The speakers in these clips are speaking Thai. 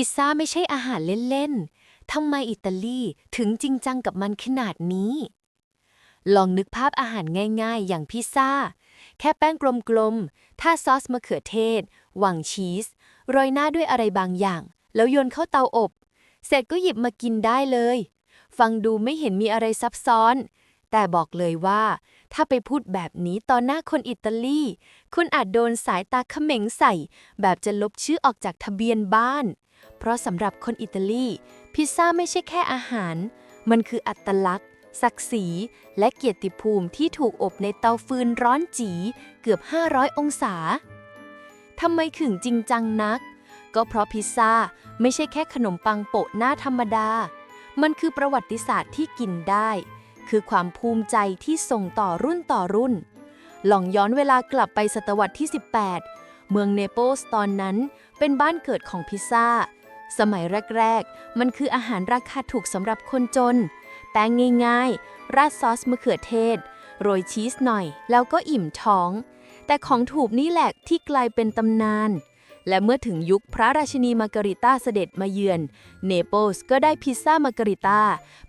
พิซซ่าไม่ใช่อาหารเล่นๆ ทำไมอิตาลีถึงจริงจังกับมันขนาดนี้ ลองนึกภาพอาหารง่ายๆ อย่างพิซซ่า แค่แป้งกลมๆ ถ้าซอสมะเขือเทศ หว่างชีส โรยหน้าด้วยอะไรบางอย่าง แล้วโยนเข้าเตาอบ เสร็จก็หยิบมากินได้เลย ฟังดูไม่เห็นมีอะไรซับซ้อน แต่บอกเลยว่าถ้าไปพูดแบบนี้ต่อหน้าคนอิตาลี คุณอาจโดนสายตาเขม็งใส่ แบบจะลบชื่อออกจากทะเบียนบ้าน เพราะสำหรับคนอิตาลี พิซซ่าไม่ใช่แค่อาหาร มันคืออัตลักษณ์ ศักดิ์ศรี และเกียรติภูมิที่ถูกอบในเตาฟืนร้อนจีเกือบ 500 องศาทำไมถึงจริงจังนัก ก็เพราะพิซซ่าไม่ใช่แค่ขนมปังโปะหน้าธรรมดา มันคือประวัติศาสตร์ที่กินได้ คือความภูมิใจที่ส่งต่อรุ่นต่อรุ่น ลองย้อนเวลากลับไปศตวรรษที่ 18 เมืองเนเปิลส์ตอนนั้นเป็นบ้านเกิดของพิซซ่า สมัยแรก ๆ มันคืออาหารราคาถูกสำหรับคนจน แป้งง่ายๆ ราดซอสมะเขือเทศ โรยชีสหน่อย แล้วก็อิ่มท้อง แต่ของถูกนี่แหละที่กลายเป็นตำนาน และเมื่อถึงยุคพระราชินีมาการิต้าเสด็จมาเยือน เนเปิลส์ก็ได้พิซซ่ามาการิต้า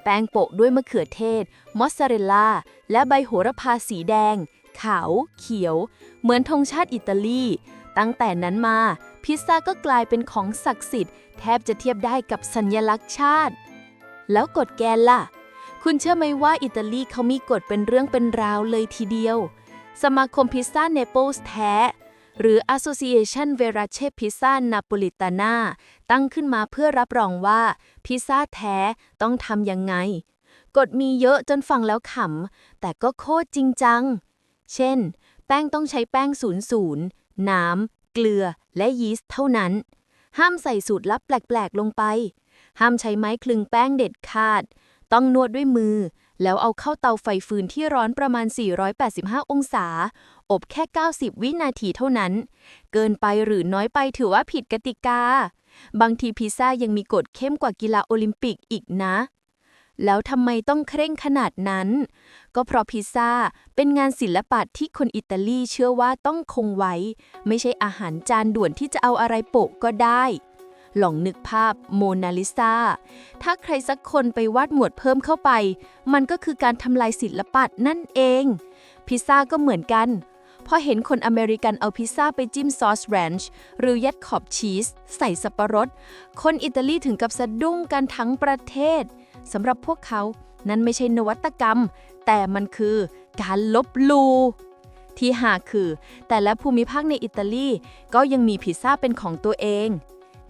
แป้งโปะด้วยมะเขือเทศ มอสซาเรลล่า และใบโหระพาสีแดง ขาว เขียว เหมือนธงชาติอิตาลี ตั้งแต่นั้นมา พิซซ่าก็กลายเป็นของศักดิ์สิทธิ์แทบจะเทียบได้กับสัญลักษณ์ชาติ แล้วกฎแกนล่ะ คุณเชื่อไหมว่าอิตาลีเขามีกฎเป็นเรื่องเป็นราวเลยทีเดียว สมาคมพิซซ่าเนเปิลส์แท้หรือ Association Verace Pizza Napolitana ตั้งขึ้นมาเพื่อรับรองว่าพิซซ่าแท้ต้องทำยังไง กฎมีเยอะจนฟังแล้วขำ แต่ก็โคตรจริงจัง เช่น แป้งต้องใช้แป้ง 00 น้ำ เกลือ และยีสต์เท่านั้น ห้ามใส่สูตรลับแปลก ๆ ลงไป ห้ามใช้ไม้คลึงแป้งเด็ดขาด ต้องนวดด้วยมือ แล้วเอาเข้าเตาไฟฟืนที่ร้อนประมาณ 485 องศา อบแค่ 90 วินาทีเท่านั้น เกินไปหรือน้อยไปถือว่าผิดกติกา บางทีพิซซ่ายังมีกฎเข้มกว่ากีฬาโอลิมปิกอีกนะ แล้วทำไมต้องเคร่งขนาดนั้น ก็เพราะพิซซ่าเป็นงานศิลปะที่คนอิตาลีเชื่อว่าต้องคงไว้ ไม่ใช่อาหารจานด่วนที่จะเอาอะไรโปะก็ได้ลองนึกภาพโมนาลิซา ถ้าใครสักคนไปวาดหมวดเพิ่มเข้าไป มันก็คือการทำลายศิลปะนั่นเอง พิซซ่าก็เหมือนกัน พอเห็นคนอเมริกันเอาพิซซ่าไปจิ้มซอสแรนช์หรือยัดขอบชีส ใส่สับปะรด คนอิตาลีถึงกับสะดุ้งกันทั้งประเทศสำหรับพวกเขานั้นไม่ใช่นวัตกรรม แต่มันคือการลบลูที่หาคือ แต่ละภูมิภาคในอิตาลีก็ยังมีพิซซ่าเป็นของตัวเอง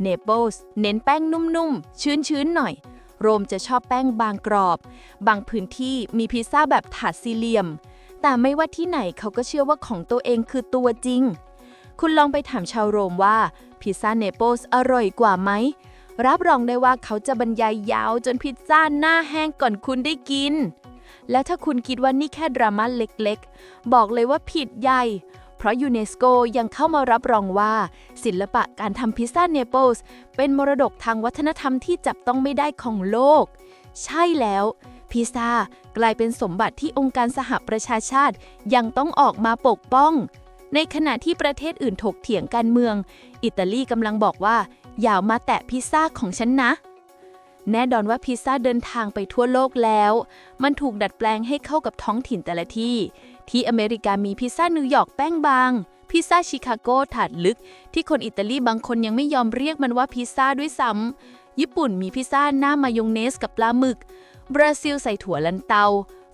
เนเปิลส์เน้นแป้งนุ่มๆ ชื้นๆหน่อย โรมจะชอบแป้งบางกรอบ บางพื้นที่มีพิซซ่าแบบถาดสี่เหลี่ยม แต่ไม่ว่าที่ไหนเขาก็เชื่อว่าของตัวเองคือตัวจริง คุณลองไปถามชาวโรมว่า พิซซ่าเนเปิลส์อร่อยกว่าไหม รับรองได้ว่าเขาจะบรรยายยาวจนพิซซ่าหน้าแห้งก่อนคุณได้กิน แล้วถ้าคุณคิดว่านี่แค่ดราม่าเล็กๆ บอกเลยว่าผิดใหญ่ เพราะยูเนสโกยังเข้ามารับรองว่า ศิลปะการทำพิซซ่าเนเปิลส์เป็นมรดกทางวัฒนธรรมที่จับต้องไม่ได้ของโลก ใช่แล้ว พิซซ่ากลายเป็นสมบัติที่องค์การสหประชาชาติยังต้องออกมาปกป้อง ในขณะที่ประเทศอื่นถกเถียงการเมือง อิตาลีกำลังบอกว่า อย่ามาแตะพิซซ่าของฉันนะ แน่นอนว่าพิซซ่าเดินทางไปทั่วโลกแล้ว มันถูกดัดแปลงให้เข้ากับท้องถิ่นแต่ละที่ ที่อเมริกามีพิซซ่านิวยอร์กแป้งบางพิซซ่าชิคาโกถาดลึก ที่คนอิตาลีบางคนยังไม่ยอมเรียกมันว่าพิซซ่าด้วยซ้ำญี่ปุ่นมีพิซซ่าหน้ามายองเนสกับปลาหมึก บราซิลใส่ถั่วลันเตา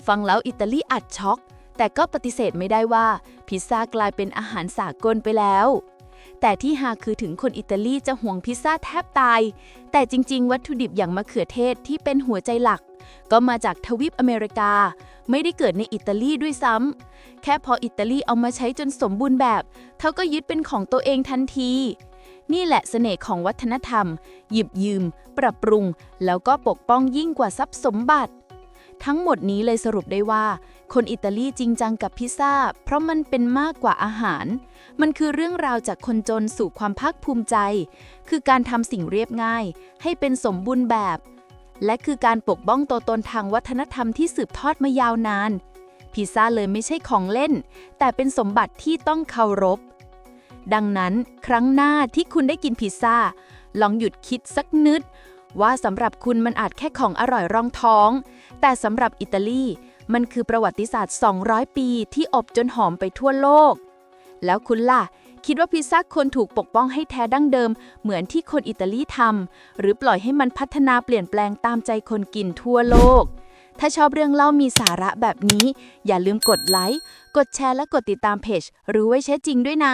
ฟังแล้วอิตาลีอัดช็อก แต่ก็ปฏิเสธไม่ได้ว่า พิซซ่ากลายเป็นอาหารสากลไปแล้ว แต่ที่ฮาคือถึงคนอิตาลีจะห่วงพิซซ่าแทบตาย แต่จริง ๆ วัตถุดิบอย่างมะเขือเทศที่เป็นหัวใจหลัก ก็มาจากทวีปอเมริกา ไม่ได้เกิดในอิตาลีด้วยซ้ำแค่พออิตาลีเอามาใช้จนสมบูรณ์แบบเขาก็ยึดเป็นของตัวเองทันที นี่แหละเสน่ห์ของวัฒนธรรม หยิบยืม ปรับปรุง แล้วก็ปกป้องยิ่งกว่าทรัพย์สมบัติ ทั้งหมดนี้เลยสรุปได้ว่า คนอิตาลีจริงจังกับพิซซ่า เพราะมันเป็นมากกว่าอาหาร มันคือเรื่องราวจากคนจนสู่ความภาคภูมิใจ คือการทำสิ่งเรียบง่าย ให้เป็นสมบูรณ์แบบ และคือการปกป้องตัวตนทางวัฒนธรรมที่สืบทอดมายาวนาน พิซซ่าเลยไม่ใช่ของเล่น แต่เป็นสมบัติที่ต้องเคารพ ดังนั้นครั้งหน้าที่คุณได้กินพิซซ่า ลองหยุดคิดสักนึดว่าสำหรับคุณมันอาจแค่ของอร่อยรองท้อง แต่สำหรับอิตาลีมันคือประวัติศาสตร์ 200 ปีที่อบจนหอมไปทั่วโลก แล้วคุณล่ะ คิดว่าพิซซ่าควรถูกปกป้องให้แท้ดั้งเดิม เหมือนที่คนอิตาลีทำหรือปล่อยให้มันพัฒนาเปลี่ยนแปลงตามใจคนกินทั่วโลก ถ้าชอบเรื่องเล่ามีสาระแบบนี้ อย่าลืมกดไลค์ กดแชร์และกดติดตามเพจ รู้ไว้เช็ดจริงด้วยนะ